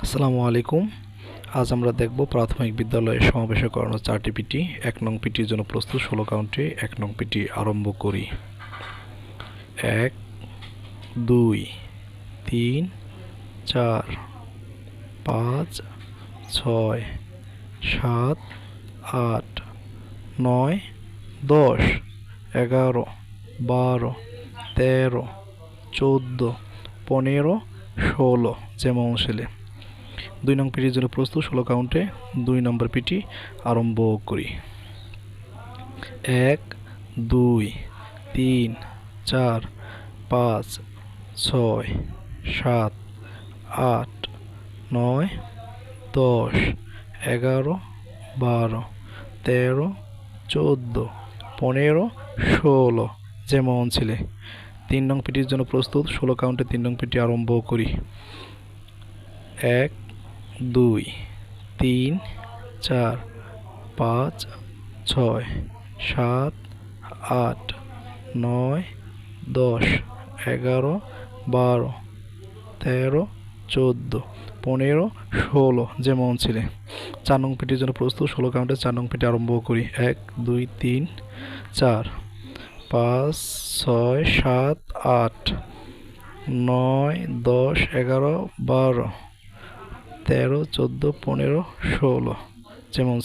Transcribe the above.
আসসালামু আলাইকুম। আজ আমরা দেখব প্রাথমিক বিদ্যালয়ে সমাবেশে করানো চারটি পিটি। এক নং পিটির জন্য প্রস্তুত ষোলো কাউন্টে এক নং পিটি আরম্ভ করি। এক, দুই, তিন, চার, পাঁচ, ছয়, সাত, আট, নয়, দশ, এগারো, বারো, তেরো, চোদ্দ, পনেরো, ষোলো, যেমন ছেলে দুই নং পিটির জন্য প্রস্তুত, ষোলো কাউন্টে দুই নম্বর পিটি আরম্ভ করি। এক, দুই, তিন, চার, পাঁচ, ছয়, সাত, আট, নয়, দশ, এগারো, বারো, তেরো, চোদ্দ, পনেরো, ষোলো, যেমন ছেলে। তিন নং পিটির জন্য প্রস্তুত, ষোলো কাউন্টে তিন নং পিটি আরম্ভ করি। এক দুই, তিন, চার, পাঁচ, ছয়, সাত, আট, নয়, দশ, এগারো, বারো, তেরো, চোদ্দ, পনেরো, ষোলো যেমন ছিলে। চার নং পিটির জন্য প্রস্তুত, ষোলো কাউন্টে চার নং পিটি আরম্ভ করি। এক, দুই, তিন, চার, পাঁচ, ছয়, সাত, আট, নয়, দশ, এগারো, বারো তেরো চোদ্দ পনেরো ষোলো। যেমন